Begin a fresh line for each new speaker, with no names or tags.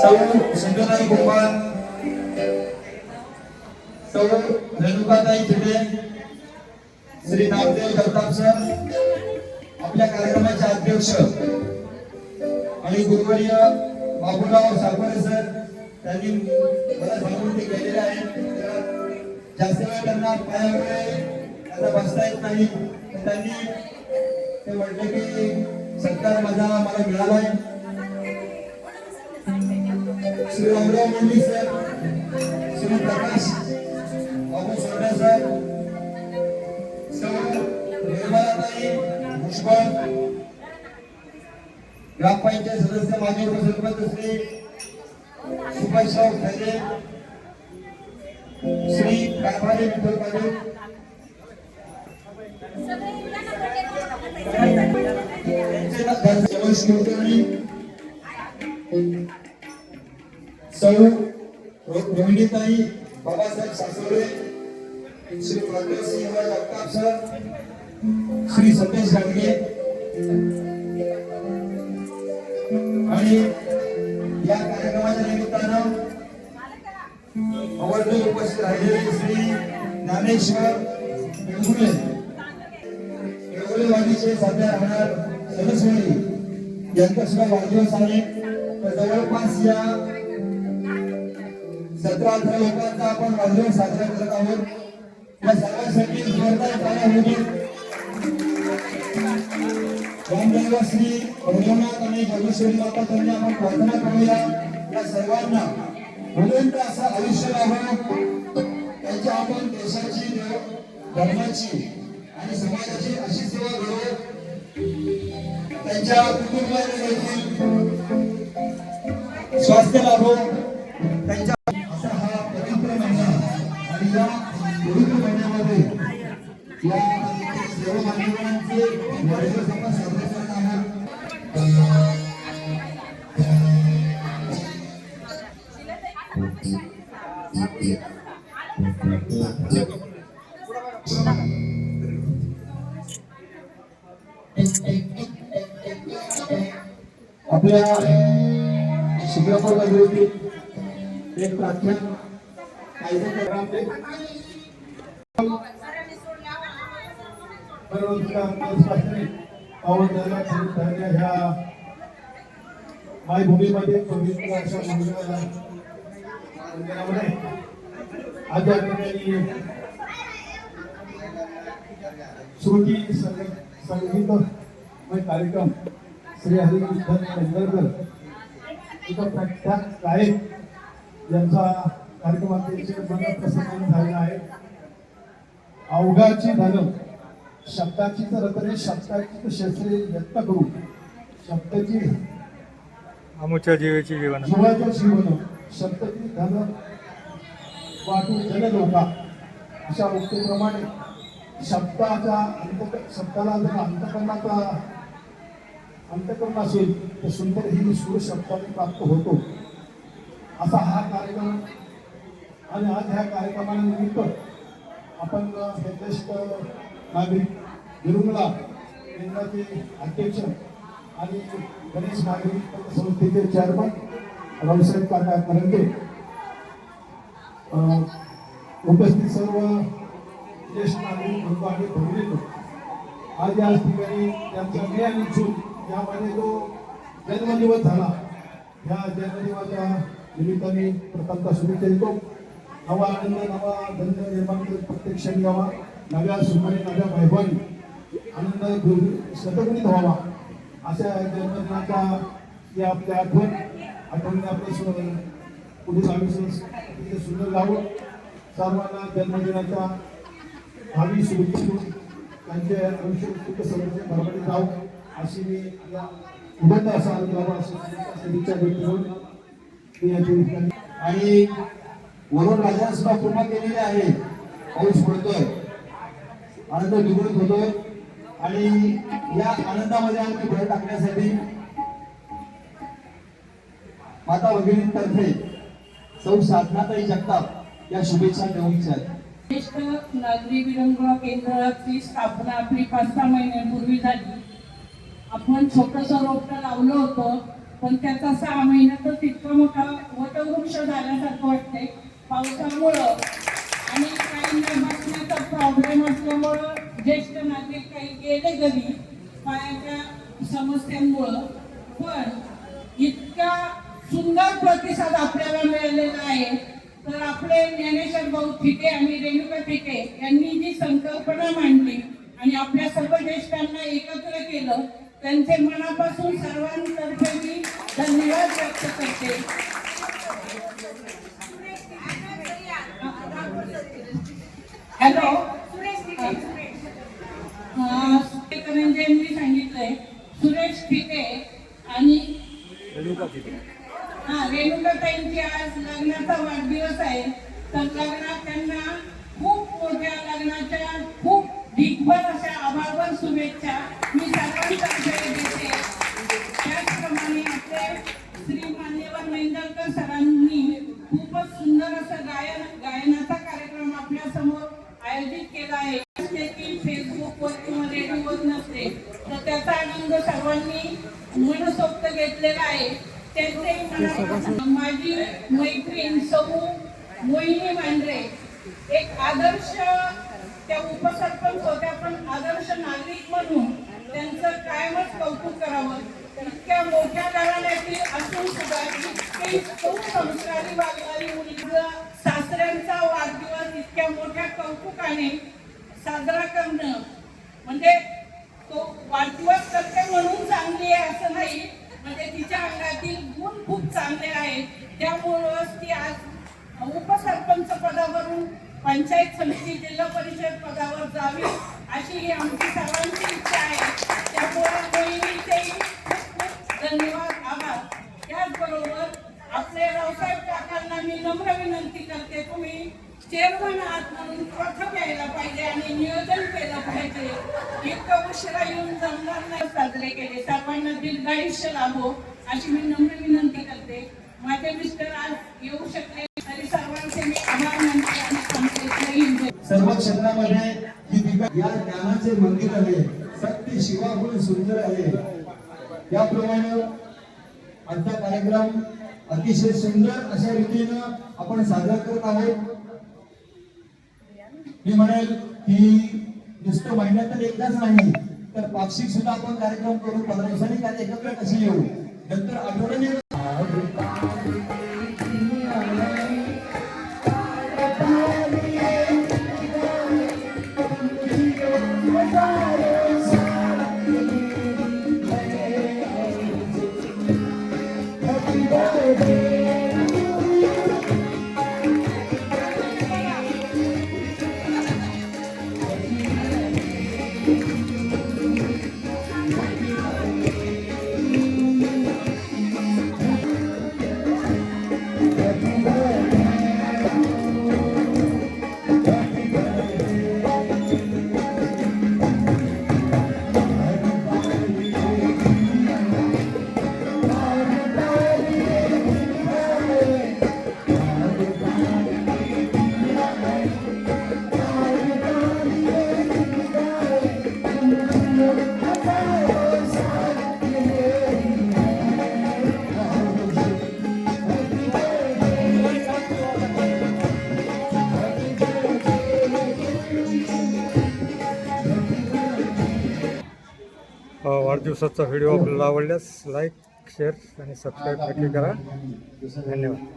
सौ सिंधुताई गोपाळ सौ रेणुकाताई चिडे श्री नामदेव जगताप सर आपल्या कार्यक्रमाचे अध्यक्ष आणि गुरुवर्य बाबूराव सागवरे सर त्यांनी मला सांगून ते केलेले आहे. जास्त वेळ त्यांना पाया आता त्यांना बसता येत नाही. त्यांनी ते म्हटले की सत्कार माझा मला मिळाला आहे श्री रामराव मंडी सर. श्री प्रकाश. बाबू सोडा सर. निर्मलाताई भुजबळ ग्रामपंचायत सदस्य माजी उपसरपंच श्री सुभाषराव खैरे. श्री कारभारी विठ्ठल पाटील. यांचे ना- सौ रोहिणीताई बाबासाहेब सासवडे श्री प्रज्ञा जगताप सर श्री सतेश गाडगे. आणि या कार्यक्रमाच्या निमित्तानं आवर्जून उपस्थित राहिलेले श्री ज्ञानेश्वर इंगुले येवलेवाडीचे सध्या राहणार सरस्वती यांचा सुद्धा वाढदिवस आहे. तर जवळपास या सतरा अठरा लोकांचा आपण वाढदिवस साजरा करत आहोत. या सर्वांसाठी जोरदार टाळ्या होऊ रामदेव श्री रघुनाथ आणि जगेश्वरी माता त्यांनी आपण प्रार्थना करूया. या सर्वांना बुलंद असं आयुष्य लाभो. त्यांच्या आपण देशाची धर्माची आणि समाजाची अशी सेवा घडवो त्यांच्या कुटुंबाने देखील स्वास्थ्य लाभो. आपल्या शिक्रापूर नगरीतील एक प्राख्यान
ह्या मायभूमीमध्ये पवित्र अशा मंदिराला आज या ठिकाणी श्रुती संग- संगीतमय कार्यक्रम श्री हरिविठ्ठल पेंढरकर इथं प्रख्यात गायक यांचा कार्यक्रम अतिशय मनप्रसन्न झालेला आहे. अवघाची धन शब्दाची तर रत्ने शब्दाची तर शस्त्रे व्यक्त करू. शब्दाची
अमुच्या जीवेची जीवन.
जीवाचं जीवन. शब्दाची धन वाटू जन लोका. अशा उक्तीप्रमाणे शब्दाचा अंत शब्दाला जर अंतकरणाचा अंतकरण असेल तर सुंदर ही सूर शब्दाने प्राप्त होतो. असा हा कार्यक्रम आणि आज ह्या कार्यक्रमानिमित्त आपण ज्येष्ठ नागरिक निरुमला केंद्राचे अध्यक्ष आणि गणेश नागरिक संस्थेचे चेअरमन रावसाहेब काका करंगे उपस्थित सर्व ज्येष्ठ नागरिक बंधू आणि भगिनींनो आज या ठिकाणी त्यांचा मे आणि जून यामध्ये जो जन्मदिवस झाला या जन्मदिवसाच्या निमित्ताने प्रथमता शुभेच्छा देतो. नवा आनंद नवा धंद निर्माण करत प्रत्येक क्षणी यावा नव्या सुखाने नव्या वैभवाने आनंद सतगुणित व्हावा अशा जन्मदिनाचा या आपल्या आठवण आठवणी आपल्या सु- पुढील आयुष्य सुंदर जावं सर्वांना जन्मदिनाच्या भावी शुभेच्छा. त्यांचे आयुष्य सुख समृद्धी भरभरीत राहू. अशी मी या उदंड असा अनुभव अशी सदिच्छा व्यक्त करून मी या ठिकाणी
आणि वरून राजाने सुद्धा कृपा केलेली आहे. पाऊस पडतोय. आनंद द्विगुणित होतोय. आणि या आनंदामध्ये आम्ही भर टाकण्यासाठी माता भगिनीतर्फे सौ साधनाताई जगताप या शुभेच्छा देऊच्या
ज्येष्ठ नागरी विरंगुळा केंद्राची स्थापना आपली पाच सहा महिन्यांपूर्वी झाली. आपण छोटस रोपटं लावलं होतं पण त्याचा सहा महिन्यातच इतका मोठा वटवृक्ष झाल्यासारखं वाटते पावसामुळं आणि काहींना बसण्याचा प्रॉब्लेम असल्यामुळं ज्येष्ठ नागरिक काही गेले घरी पायाच्या समस्यांमुळं. पण सुंदर प्रतिसाद आपल्याला मिळालेला आहे. तर आपले ज्ञानेश्वर भाऊ फिके आणि रेणुका फिके यांनी जी संकल्पना मांडली आणि आपल्या सर्व ज्येष्ठांना एकत्र केलं त्यांचे मनापासून सर्वांतर्फे मी धन्यवाद व्यक्त करते. हॅलो? सुरेश सांगितलंय सुरेश फिके आणि हा रेणुकाताईंची आज लग्नाचा वाढदिवस आहे. तर लग्नात त्यांना खूप मोठ्या लग्नाच्या खूप ढिगभर अशा आभारभर शुभेच्छा. मी सर्वांतर्फे देते. त्याचप्रमाणे आपले श्री मान्यवर मेंदलकर सरांनी खूपच सुंदर असं गायन गायनाचा कार्यक्रम आपल्यासमोर आयोजित केला आहे. असते की फेसबुकवर किंवा रेडिओवर नसते. तर त्याचा आनंद सर्वांनी मनसोक्त घेतलेला आहे. त्याचे माझी मैत्रीण सौ मोहिनी मांढरे एक आदर्श त्या उपसरपंच होत्या पण आदर्श नागरिक म्हणून त्यांचं कायमच कौतुक करावं. इतक्या मोठ्या घराण्यातील असून सुद्धा इतके संस्कारी वागणारी मुलगी सासऱ्यांचा वाढदिवस इतक्या मोठ्या कौतुकाने साजरा करणं म्हणजे तो वाढदिवस करते म्हणून चांगली आहे असं नाही म्हणजे तिच्या अंगातील गुण खूप चांगले आहेत. त्यामुळंच ती आज उपसरपंच पदावरून पंचायत समिती जिल्हा परिषद पदावर जावी अशी ही आमची सर्वांची इच्छा आहे. त्यामुळं मोहिनीचेही खूप धन्यवाद आभार. त्याचबरोबर आपले रावसाहेब काकांना मी नम्र विनंती करते. चेअरमन आहात म्हणून प्रथम यायला पाहिजे आणि नियोजन केलं पाहिजे. इतकं उशिरा येऊन जमणार नाही साजरे केले. सर्वांना दीर्घायुष्य लाभो अशी मी नम्र विनंती करते. माझे मिस्टर आज येऊ शकले तरी सर्वांचे मी आभार मानते आणि
सर्व क्षेत्रामध्ये ही दिव्या या ज्ञानाचे मंदिर आहे. सत्य शिवागुण सुंदर आहे. त्याप्रमाणे आजचा कार्यक्रम अतिशय सुंदर अशा रीतीनं आपण साजरा करत आहोत. मी म्हणेल की नुसतं महिन्यातून एकदाच नाही तर पाक्षिक सुद्धा आपण कार्यक्रम करू पंधरा दिवसांनी काय एकत्र कसे येऊ? नंतर आठवड्याने
अ, वाढदिवसाचा व्हिडिओ आपल्याला आवडल्यास लाईक शेअर आणि सबस्क्राईब नक्की करा. धन्यवाद.